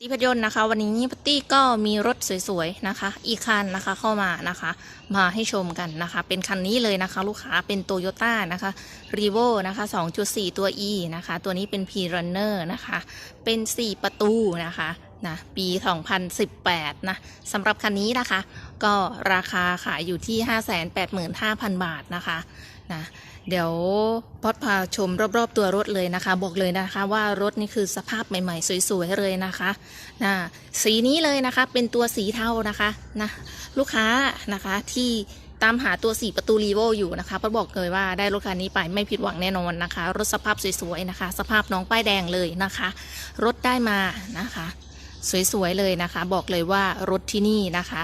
ตีพยนต์นะคะ วันนี้พัตตี้ก็มีรถสวยๆนะคะ อีกคันนะคะเข้ามานะคะ มาให้ชมกันนะคะ เป็นคันนี้เลยนะคะ ลูกค้าเป็นโตโยต้านะคะ r e v o นะคะ 2.4 ตัว E นะคะ ตัวนี้เป็น P Runner นะคะ เป็น 4 ประตูนะคะนะปี 2018 นะสำหรับคันนี้นะคะ ก็ราคาขายอยู่ที่ 585,000 บาทนะคะ นะเดี๋ยวพอดพาชมรอบๆตัวรถเลยนะคะ บอกเลยนะคะว่ารถนี่คือสภาพใหม่ๆ สวยๆเลยนะคะนะสีนี้เลยนะคะเป็นตัวสีเทานะคะนะลูกค้านะคะที่ตามหาตัว4ประตูรีโวอยู่นะคะพอดบอกเลยว่าได้รถคันนี้ไปไม่ผิดหวังแน่นอนนะคะ รถสภาพสวยๆนะคะ สภาพน้องป้ายแดงเลยนะคะ รถได้มานะคะ สวยๆเลยนะคะ บอกเลยว่ารถที่นี่นะคะ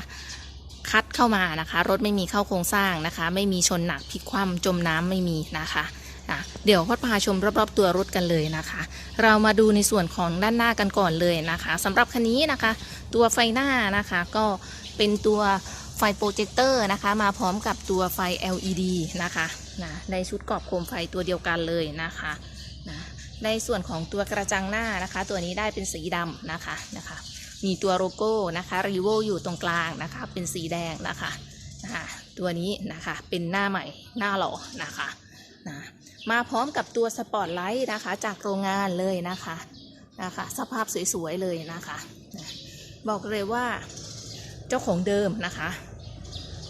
คัดเข้ามานะคะ รถไม่มีเข้าโครงสร้างนะคะ ไม่มีชนหนักพลิกคว่ำจมน้ำไม่มีนะคะอะเดี๋ยวพอดพาชมรอบๆตัวรถกันเลยนะคะ เรามาดูในส่วนของด้านหน้ากันก่อนเลยนะคะสำหรับคันนี้นะคะ ตัวไฟหน้านะคะก็เป็นตัวไฟโปรเจคเตอร์นะคะ มาพร้อมกับตัวไฟ LED นะคะนะในชุดกรอบโคมไฟตัวเดียวกันเลยนะคะนะในส่วนของตัวกระจังหน้านะคะ ตัวนี้ได้เป็นสีดำนะคะนะคะ มีตัวโลโก้นะคะรีโวอยู่ตรงกลางนะคะ เป็นสีแดงนะคะนะคะตัวนี้นะคะเป็นหน้าใหม่หน้าหล่อนะคะนะมาพร้อมกับตัวสปอตไลท์นะคะจากโรงงานเลยนะคะนะคะสภาพสวยๆเลยนะคะนะบอกเลยว่าเจ้าของเดิมนะคะ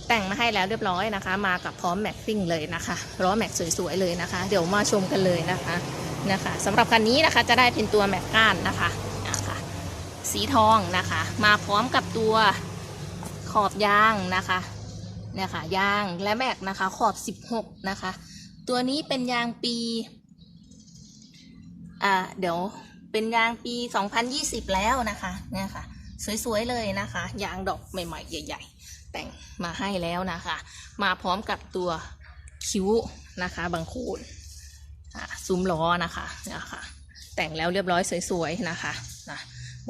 แต่งมาให้แล้วเรียบร้อยนะคะ มากับพร้อมแม็กซิ่งเลยนะคะล้อแม็กสวยๆเลยนะคะ เดี๋ยวมาชมกันเลยนะคะนะคะสำหรับคันนี้นะคะจะได้เป็นตัวแม็กก้านนะคะนะคะ สีทองนะคะ มาพร้อมกับตัวขอบยางนะคะเนี่ยค่ะยางและแม็กนะคะขอบ 16 นะคะ ตัวนี้เป็นยางปี อ่าเดี๋ยวเป็นยางปี 2020 แล้วนะคะเนี่ยค่ะ สวย ๆ เลยนะคะ ยางดอกใหม่ ๆ ใหญ่ ๆ แต่งมาให้แล้วนะคะ มาพร้อมกับตัวคิ้วนะคะบางคูนอ่าซุ้มล้อนะคะเนี่ยค่ะแต่งแล้วเรียบร้อยสวย ๆ นะคะนะ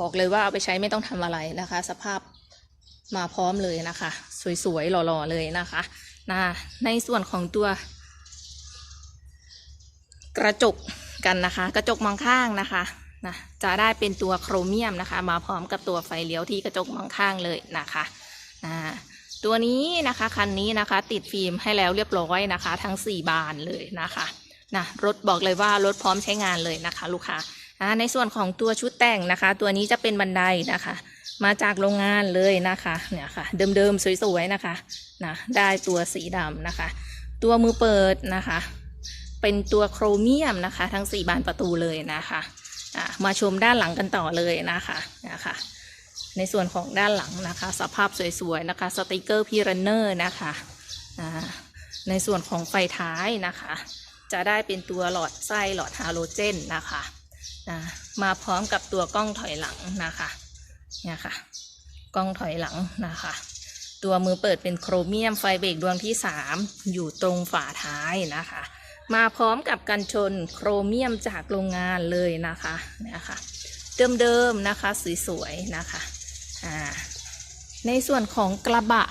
บอกเลยว่าเอาไปใช้ไม่ต้องทำอะไรนะคะ สภาพมาพร้อมเลยนะคะ สวยๆหล่อๆเลยนะคะนะในส่วนของตัว กระจกกันนะคะ กระจกมองข้างนะคะนะจะได้เป็นตัวโครเมียมนะคะ มาพร้อมกับตัวไฟเลี้ยวที่กระจกมองข้างเลยนะคะนะตัวนี้นะคะคันนี้นะคะ ติดฟิล์มให้แล้วเรียบร้อยนะคะ ทั้ง 4 บานเลยนะคะนะรถบอกเลยว่ารถพร้อมใช้งานเลยนะคะ ลูกค้าอ่า ในส่วนของตัวชุดแต่งนะคะ ตัวนี้จะเป็นบันไดนะคะ มาจากโรงงานเลยนะคะเนี่ยค่ะ เดิมๆสวยๆนะคะนะได้ตัวสีดำนะคะ ตัวมือเปิดนะคะ เป็นตัวโครเมียมนะคะ ทั้ง4บานประตูเลยนะคะมาชมด้านหลังกันต่อเลยนะคะนะคะในส่วนของด้านหลังนะคะ สภาพสวยๆนะคะสติกเกอร์พีรันเนอร์นะคะในส่วนของไฟท้ายนะคะ จะได้เป็นตัวหลอดไส้หลอดฮาโลเจนนะคะ นะมาพร้อมกับตัวกล้องถอยหลังนะคะเนี่ยค่ะ กล้องถอยหลังนะคะ ตัวมือเปิดเป็นโครเมียมไฟเบรกดวงที่ 3 อยู่ตรงฝาท้ายนะคะ มาพร้อมกับกันชนโครเมียมจากโรงงานเลยนะคะเนี่ยค่ะเดิมๆนะคะสวยๆนะคะอ่าในส่วนของกระบะ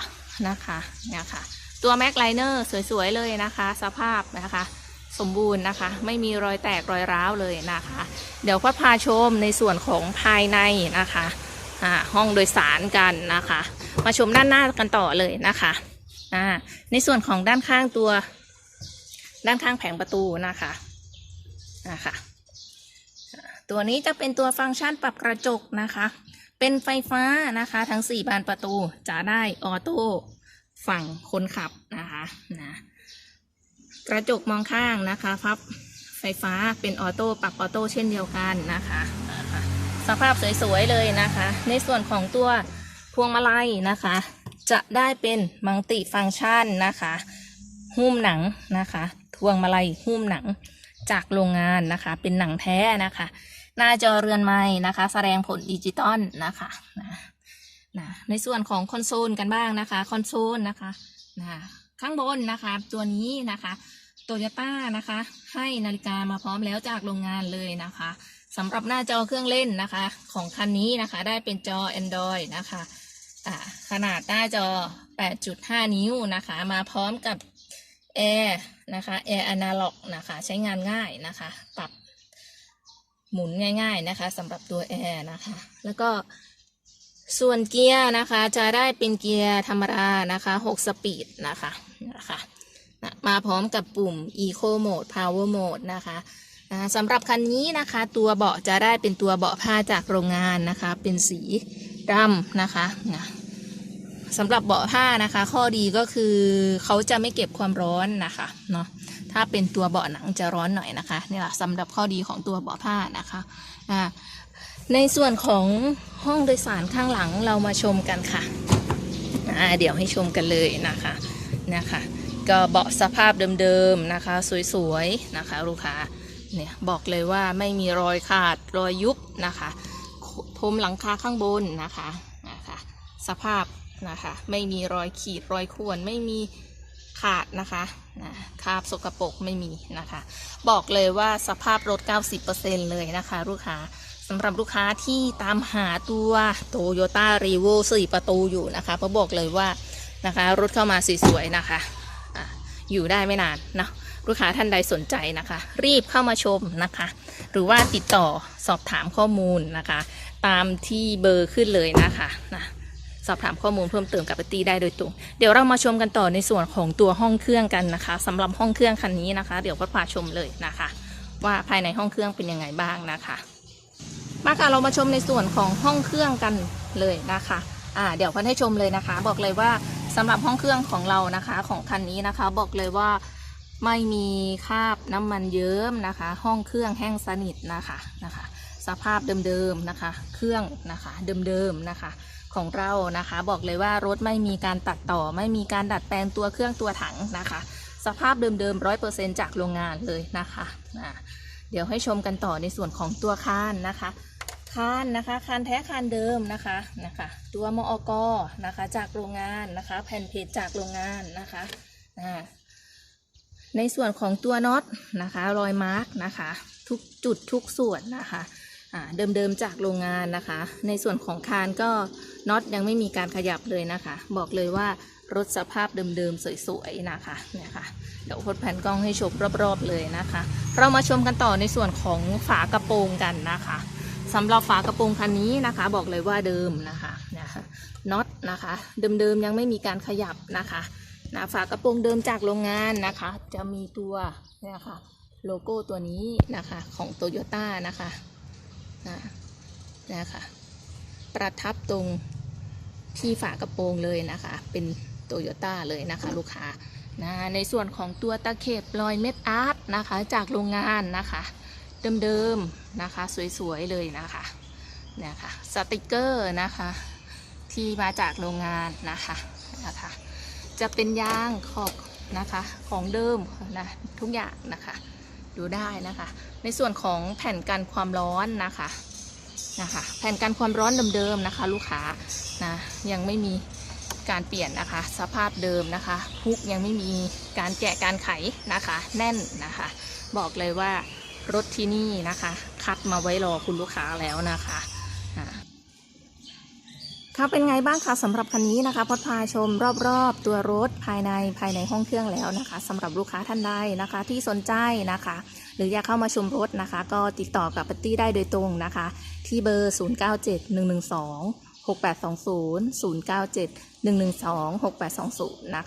นะคะเนี่ยค่ะตัวแม็กไลเนอร์สวยๆเลยนะคะ สภาพนะคะ สมบูรณ์นะคะ ไม่มีรอยแตกรอยร้าวเลยนะคะ เดี๋ยวพอพาชมในส่วนของภายในนะคะห้องโดยสารกันนะคะ มาชมด้านหน้ากันต่อเลยนะคะในส่วนของด้านข้างตัว ด้านข้างแผงประตูนะคะนะคะตัวนี้จะเป็นตัวฟังก์ชันปรับกระจกนะคะ เป็นไฟฟ้านะคะ ทั้ง 4 บานประตูจะได้ออโต้ฝั่งคนขับนะคะนะ กระจกมองข้างนะคะพับไฟฟ้าเป็นออโต้ปรับออโต้เช่นเดียวกันนะคะสภาพสวยๆเลยนะคะ ในส่วนของตัวพวงมาลัยนะคะ จะได้เป็นมัลติฟังก์ชันนะคะ หุ้มหนังนะคะพวงมาลัยหุ้มหนังจากโรงงานนะคะ เป็นหนังแท้นะคะ หน้าจอเรือนไม้นะคะ แสดงผลดิจิตอลนะคะนะนะในส่วนของคอนโซลกันบ้างนะคะคอนโซลนะคะนะข้างบนนะคะ ตัวนี้นะคะ โตโยต้านะคะ ให้นาฬิกามาพร้อมแล้วจากโรงงานเลยนะคะสำหรับหน้าจอเครื่องเล่นนะคะ ของคันนี้นะคะ ได้เป็นจอ Android นะคะขนาดหน้าจอ 8.5 นิ้วนะคะ มาพร้อมกับแอร์นะคะแอร์อนาล็อกนะคะ ใช้งานง่ายนะคะ ปรับหมุนง่าย ๆนะคะสำหรับตัวแอร์นะคะ แล้วก็ส่วนเกียร์นะคะ จะได้เป็นเกียร์ธรรมดานะคะ 6 สปีดนะคะนะคะ นะมาพร้อมกับปุ่ม Eco Mode Power Mode นะคะสำหรับคันนี้นะคะ ตัวเบาะจะได้เป็นตัวเบาะผ้าจากโรงงานนะคะ เป็นสีดำนะคะนะสำหรับเบาะผ้านะคะ ข้อดีก็คือเขาจะไม่เก็บความร้อนนะคะเนาะถ้าเป็นตัวเบาะหนังจะร้อนหน่อยนะคะนี่แหละสำหรับข้อดีของตัวเบาะผ้านะคะในส่วนของห้องโดยสารข้างหลังเรามาชมกันค่ะเดี๋ยวให้ชมกันเลยนะคะนะคะ ก็เบาะสภาพเดิมๆนะคะ สวยๆนะคะ ลูกค้าเนี่ยบอกเลยว่าไม่มีรอยขาดรอยยุบนะคะพรมหลังคาข้างบนนะคะนะคะสภาพนะคะไม่มีรอยขีดรอยข่วนไม่มีขาดนะคะนะคาบสกปรกไม่มีนะคะ บอกเลยว่าสภาพรถ 90%เลยนะคะ ลูกค้าสำหรับลูกค้าที่ตามหาตัว Toyota r e v o 4ประตูอยู่นะคะเพราะบอกเลยว่านะคะ รถเข้ามาสวยๆนะคะ อยู่ได้ไม่นานเนาะลูกค้าท่านใดสนใจนะคะ รีบเข้ามาชมนะคะ หรือว่าติดต่อสอบถามข้อมูลนะคะ ตามที่เบอร์ขึ้นเลยนะคะนะสอบถามข้อมูลเพิ่มเติมกับปตีได้โดยตรง เดี๋ยวเรามาชมกันต่อในส่วนของตัวห้องเครื่องกันนะคะสำหรับห้องเครื่องคันนี้นะคะ เดี๋ยวพัดพาชมเลยนะคะ ว่าภายในห้องเครื่องเป็นยังไงบ้างนะคะมาค่ะเรามาชมในส่วนของห้องเครื่องกันเลยนะคะอ่าเดี๋ยวพัดให้ชมเลยนะคะ บอกเลยว่า สำหรับห้องเครื่องของเรานะคะของคันนี้นะคะ บอกเลยว่าไม่มีคราบน้ำมันเยิ้มนะคะ ห้องเครื่องแห้งสนิทนะคะนะคะ สภาพเดิมๆนะคะ เครื่องนะคะเดิมๆนะคะ ของเรานะคะ บอกเลยว่ารถไม่มีการตัดต่อ ไม่มีการดัดแปลงตัวเครื่องตัวถังนะคะ สภาพเดิมๆร้อยเปอร์เซ็นจากโรงงานเลยนะคะอ่าเดี๋ยวให้ชมกันต่อในส่วนของตัวคานนะคะ คานนะคะคานแท้คานเดิมนะคะนะคะตัวมอกนะคะจากโรงงานนะคะแผ่นเพจจากโรงงานนะคะในส่วนของตัวน็อตนะคะรอยมาร์กนะคะทุกจุดทุกส่วนนะคะเดิมๆจากโรงงานนะคะ ในส่วนของคานก็น็อตยังไม่มีการขยับเลยนะคะ บอกเลยว่ารถสภาพเดิมๆสวยๆนะคะเนี่ยค่ะเดี๋ยวพดแผ่นกล้องให้ชมรอบๆเลยนะคะ เรามาชมกันต่อในส่วนของฝากระโปรงกันนะคะ สำหรับฝากระโปรงคันนี้นะคะ บอกเลยว่าเดิมนะคะนะคะน็อตนะคะ เดิมๆยังไม่มีการขยับนะคะนะฝากระโปรงเดิมจากโรงงานนะคะ จะมีตัวเนี่ยค่ะโลโก้ตัวนี้นะคะของโตโยต้านะคะนะนะคะประทับตรงที่ฝากระโปรงเลยนะคะ เป็นโตโยต้าเลยนะคะ ลูกค้านะในส่วนของตัวตะเข็บรอยเม็ดอาร์ตนะคะ จากโรงงานนะคะ เดิมๆนะคะ สวยๆเลยนะคะเนี่ยค่ะสติกเกอร์นะคะ ที่มาจากโรงงานนะคะนะคะ จะเป็นยางขอบนะคะของเดิมนะทุกอย่างนะคะดูได้นะคะ ในส่วนของแผ่นกันความร้อนนะคะนะคะ แผ่นกันความร้อนเดิมๆนะคะ ลูกค้านะยังไม่มีการเปลี่ยนนะคะ สภาพเดิมนะคะพุกยังไม่มีการแกะการไขนะคะ แน่นนะคะ บอกเลยว่า รถที่นี่นะคะ คัดมาไว้รอคุณลูกค้าแล้วนะคะอ่าค่ะเป็นไงบ้างคะสำหรับคันนี้นะคะ พอดพาชมรอบๆ ตัวรถภายในภายในห้องเครื่องแล้วนะคะสำหรับลูกค้าท่านใดนะคะ ที่สนใจนะคะ หรืออยากเข้ามาชมรถนะคะ ก็ติดต่อกับปัตตี้ได้โดยตรงนะคะ ที่เบอร์ 097112 6820 097 112 6820นะคะ